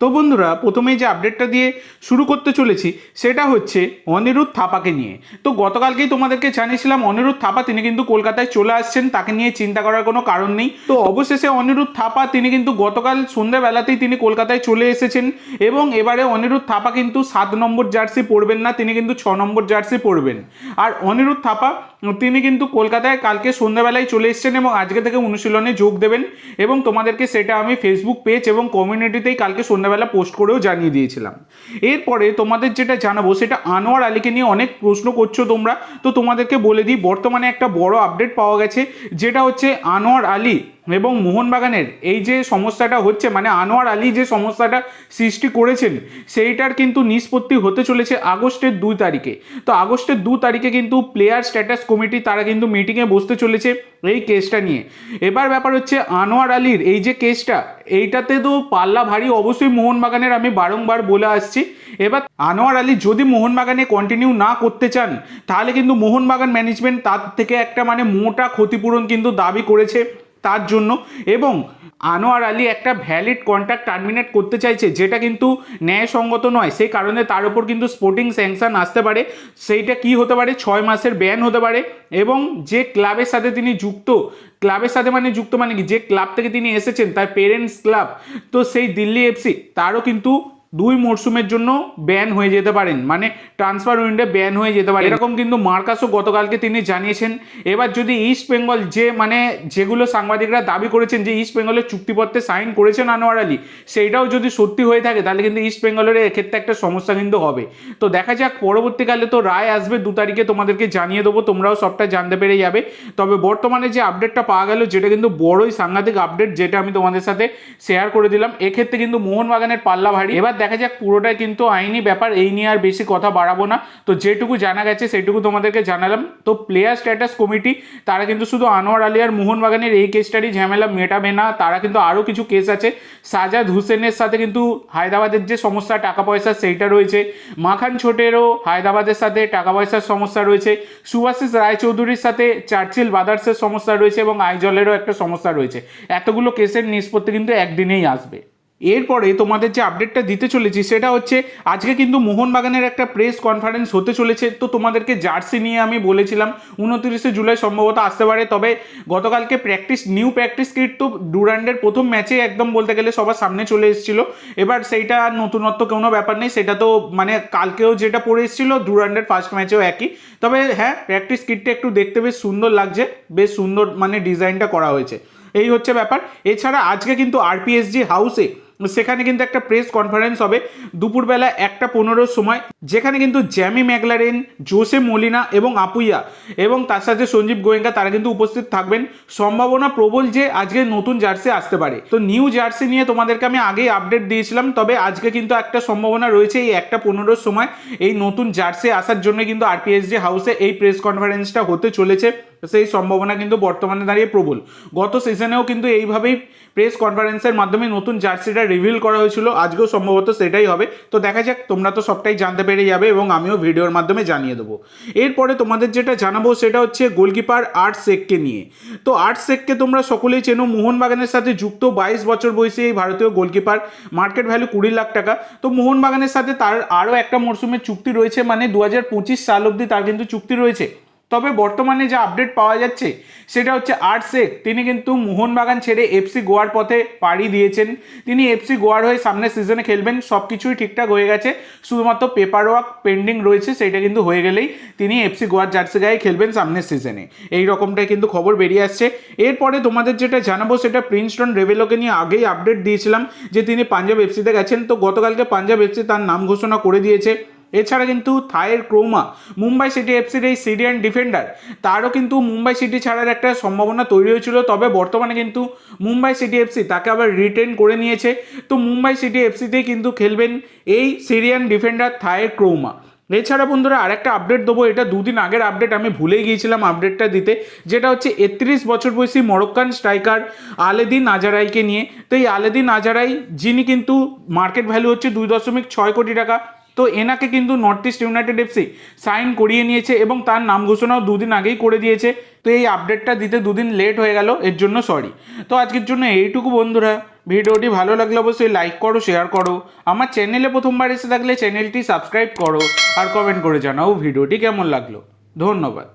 তো বন্ধুরা প্রথমেই যে আপডেটটা দিয়ে শুরু করতে চলেছি সেটা হচ্ছে অনিরুদ্ধ থাপাকে নিয়ে। তো গতকালকেই তোমাদেরকে জানিয়েছিলাম অনিরুদ্ধ থাপা তিনি কিন্তু কলকাতায় চলে আসছেন তাকে নিয়ে চিন্তা করার কোনো কারণ নেই। তো অবশেষে অনিরুদ্ধ থাপা তিনি কিন্তু গতকাল সন্ধ্যাবেলাতেই তিনি কলকাতায় চলে এসেছেন এবং এবারে অনিরুদ্ধ থাপা কিন্তু সাত নম্বর জার্সি পরবেন না তিনি কিন্তু ছ নম্বর জার্সি পরবেন। আর অনিরুদ্ধ থাপা তিনি কিন্তু কলকাতায় কালকে সন্ধ্যাবেলায় চলে এসেছেন এবং আজকে থেকে অনুশীলনে যোগ দেবেন। এবং তোমাদেরকে সেটা আমি ফেসবুক পেজ এবং কমিউনিটিতেই কালকে সন্ধ্যাবেলা পোস্ট করেও জানিয়ে দিয়েছিলাম। এরপরে তোমাদের যেটা জানাব, সেটা আনোয়ার আলীকে নিয়ে অনেক প্রশ্ন করছ তোমরা। তো তোমাদেরকে বলে দিই, বর্তমানে একটা বড় আপডেট পাওয়া গেছে, যেটা হচ্ছে আনোয়ার আলী এবং মোহনবাগানের এই যে সমস্যাটা হচ্ছে মানে আনোয়ার আলী যে সমস্যাটা সৃষ্টি করেছেন, সেইটার কিন্তু নিষ্পত্তি হতে চলেছে আগস্টের দুই তারিখে। তো আগস্টের দু তারিখে কিন্তু প্লেয়ার স্ট্যাটাস কমিটি তারা কিন্তু মিটিংয়ে বসতে চলেছে এই কেসটা নিয়ে। এবার ব্যাপার হচ্ছে আনোয়ার আলীর এই যে কেসটা এইটাতে তো পাল্লা ভারী অবশ্যই মোহনবাগানের আমি বারংবার বলে আসছি। এবার আনোয়ার আলী যদি মোহনবাগানে কন্টিনিউ না করতে চান, তাহলে কিন্তু মোহনবাগান ম্যানেজমেন্ট তার থেকে একটা মানে মোটা ক্ষতিপূরণ কিন্তু দাবি করেছে। তার জন্য এবং আনোয়ার আলী একটা ভ্যালিড কন্ট্রাক্ট টার্মিনেট করতে চাইছে, যেটা কিন্তু ন্যায়সঙ্গত নয়। সেই কারণে তার উপর কিন্তু স্পোর্টিং স্যাংশন আসতে পারে। সেইটা কি হতে পারে? ছয় মাসের ব্যান হতে পারে এবং যে ক্লাবের সাথে তিনি যুক্ত ক্লাবের সাথে মানে যুক্ত মানে কি? যে ক্লাব থেকে তিনি এসেছেন, তার পেরেন্টস ক্লাব তো সেই দিল্লি এফসি তারও কিন্তু দুই মরশুমের জন্য ব্যান হয়ে যেতে পারেন। মানে ট্রান্সফার উইন্ডে ব্যান হয়ে যেতে পারে। এরকম কিন্তু মার্কাসও গতকালকে তিনি জানিয়েছেন। এবার যদি ইস্ট বেঙ্গল যে মানে যেগুলো সাংবাদিকরা দাবি করেছেন যে ইস্ট বেঙ্গলের চুক্তিপত্রে সাইন করেছেন আনোয়ার আলী, সেইটাও যদি সত্যি হয়ে থাকে, তাহলে কিন্তু ইস্ট বেঙ্গলের এক্ষেত্রে একটা সমস্যা কিন্তু হবে। তো দেখা যাক, পরবর্তীকালে তো রায় আসবে দু তারিখে তোমাদেরকে জানিয়ে দেবো, তোমরাও সবটা জানতে পেরে যাবে। তবে বর্তমানে যে আপডেটটা পাওয়া গেল, যেটা কিন্তু বড়ই সাংঘাতিক আপডেট যেটা আমি তোমাদের সাথে শেয়ার করে দিলাম, এক্ষেত্রে কিন্তু মোহনবাগানের পাল্লা ভারী এবার দেখা যাক, পুরোটাই কিন্তু আইনি ব্যাপার, এই নিয়ে আর বেশি কথা বাড়াবো না। তো যেটুকু জানা গেছে, সেটুকু তোমাদেরকে জানালাম। তো প্লেয়ার স্ট্যাটাস কমিটি তারা কিন্তু শুধু আনোয়ার আলী আর মোহনবাগানের এই কেসটারই ঝামেলা মেটাবে না, তারা কিন্তু আরও কিছু কেস আছে। সাজাদ হুসেনের সাথে কিন্তু হায়দ্রাবাদের যে সমস্যা, টাকা পয়সা সেইটা রয়েছে। মাখান ছোটেরও হায়দ্রাবাদের সাথে টাকা পয়সার সমস্যা রয়েছে। সুভাষিস রায়চৌধুরীর সাথে চার্চিল বাদার্সের সমস্যা রয়েছে এবং আইজলেরও একটা সমস্যা রয়েছে। এতগুলো কেসের নিষ্পত্তি কিন্তু একদিনেই আসবে। এরপরে তোমাদের যে আপডেটটা দিতে চলেছি, সেটা হচ্ছে আজকে কিন্তু মোহনবাগানের একটা প্রেস কনফারেন্স হতে চলেছে। তো তোমাদেরকে জার্সি নিয়ে আমি বলেছিলাম, উনত্রিশে জুলাই সম্ভবত আসতে পারে। তবে গতকালকে প্র্যাকটিস নিউ প্র্যাকটিস কিট তো ডুরান্ডের প্রথম ম্যাচে একদম বলতে গেলে সবার সামনে চলে এসেছিল। এবার সেইটা নতুনত্ব কোনো ব্যাপার নেই, সেটা তো মানে কালকেও যেটা পড়ে এসেছিল, ডুরান্ডের ফার্স্ট ম্যাচেও একই। তবে হ্যাঁ প্র্যাকটিস কিটটা একটু দেখতে বেশ সুন্দর লাগছে, বেশ সুন্দর মানে ডিজাইনটা করা হয়েছে। এই হচ্ছে ব্যাপার। এছাড়া আজকে কিন্তু আরপিএসজি হাউসে সেখানে কিন্তু একটা প্রেস কনফারেন্স হবে। দুপুরবেলা একটা পনেরোর সময়, যেখানে কিন্তু জ্যামি ম্যাগলারেন জোসে মলিনা এবং আপুইয়া এবং তার সাথে সঞ্জীব গোয়েঙ্কা তারা কিন্তু উপস্থিত থাকবেন। সম্ভাবনা প্রবল যে আজকে নতুন জার্সি আসতে পারে। তো নিউ জার্সি নিয়ে তোমাদেরকে আমি আগেই আপডেট দিয়েছিলাম, তবে আজকে কিন্তু একটা সম্ভাবনা রয়েছে এই একটা পনেরোর সময়। এই নতুন জার্সি আসার জন্য কিন্তু আরপিএসজি হাউসে এই প্রেস কনফারেন্সটা হতে চলেছে। সেই সম্ভাবনা কিন্তু বর্তমানে দাঁড়িয়ে প্রবল। গত সিজনেও কিন্তু এইভাবেই প্রেস কনফারেন্সের মাধ্যমে নতুন জার্সিটা রিভিল করা হয়েছিল। আজকেও সম্ভবত সেটাই হবে। তো দেখা যাক, তোমরা তো সবটাই জানতে পেরে যাবে এবং আমিও ভিডিওর মাধ্যমে জানিয়ে দেবো। এরপরে তোমাদের যেটা জানাব সেটা হচ্ছে গোলকিপার আর্ট শেখকে নিয়ে। তো আর্ট শেখকে তোমরা সকলেই চেনো। মোহনবাগানের সাথে যুক্ত বাইশ বছর বয়সী এই ভারতীয় গোলকিপার মার্কেট ভ্যালু কুড়ি লাখ টাকা। তো মোহনবাগানের সাথে তার আরও একটা মরশুমের চুক্তি রয়েছে। মানে দু হাজার পঁচিশ সাল অবধি তার কিন্তু চুক্তি রয়েছে। তবে বর্তমানে যে আপডেট পাওয়া যাচ্ছে, সেটা হচ্ছে আর্ট শেখ তিনি কিন্তু মোহনবাগান ছেড়ে এফসি গোয়ার পথে পাড়ি দিয়েছেন। তিনি এফসি গোয়ার হয়ে সামনের সিজনে খেলবেন সব কিছুই ঠিকঠাক হয়ে গেছে। শুধুমাত্র পেপার ওয়ার্ক পেন্ডিং রয়েছে, সেটা কিন্তু হয়ে গেলেই তিনি এফসি গোয়ার জার্সি গায়ে খেলবেন সামনের সিজনে এই রকমটাই কিন্তু খবর বেরিয়ে আসছে। এরপরে তোমাদের যেটা জানাব, সেটা প্রিন্সটন রেভেলোকে নিয়ে আগেই আপডেট দিয়েছিলাম যে তিনি পাঞ্জাব এফসিতে গেছেন। তো গতকালকে পাঞ্জাব এফসি তার নাম ঘোষণা করে দিয়েছে। এছাড়া কিন্তু থায়ের ক্রোমা, মুম্বাই সিটি এফসির এই সিরিয়ান ডিফেন্ডার, তারও কিন্তু মুম্বাই সিটি ছাড়ার একটা সম্ভাবনা তৈরি হয়েছিল। তবে বর্তমানে কিন্তু মুম্বাই সিটি এফসি তাকে আবার রিটেন করে নিয়েছে। তো মুম্বাই সিটি এফসিতেই কিন্তু খেলবেন এই সিরিয়ান ডিফেন্ডার থায়ের ক্রোমা। এছাড়া বন্ধুরা আরেকটা আপডেট দেবো, এটা দুদিন আগের আপডেট আমি ভুলে গিয়েছিলাম আপডেটটা দিতে। যেটা হচ্ছে একত্রিশ বছর বয়সী মরক্কান স্ট্রাইকার আলেদিন আজারাইকে নিয়ে। তো এই আলেদিন আজারাই, যিনি কিন্তু মার্কেট ভ্যালু হচ্ছে দুই দশমিক ছয় কোটি টাকা তো এনাকে কিন্তু North East United FC sign করিয়ে নিয়েছে এবং তার নাম ঘোষণাও দুদিন আগেই করে দিয়েছে। তো এই আপডেটটা দিতে দুদিন লেট হয়ে গেল, এর জন্য সরি তো আজকের জন্য এইটুকু বন্ধুরা। ভিডিওটি ভালো লাগলে অবশ্যই লাইক করো শেয়ার করো। আমার চ্যানেলে প্রথমবার এসে থাকলে চ্যানেলটি সাবস্ক্রাইব করো আর কমেন্ট করে জানাও ভিডিওটি কেমন লাগল। ধন্যবাদ।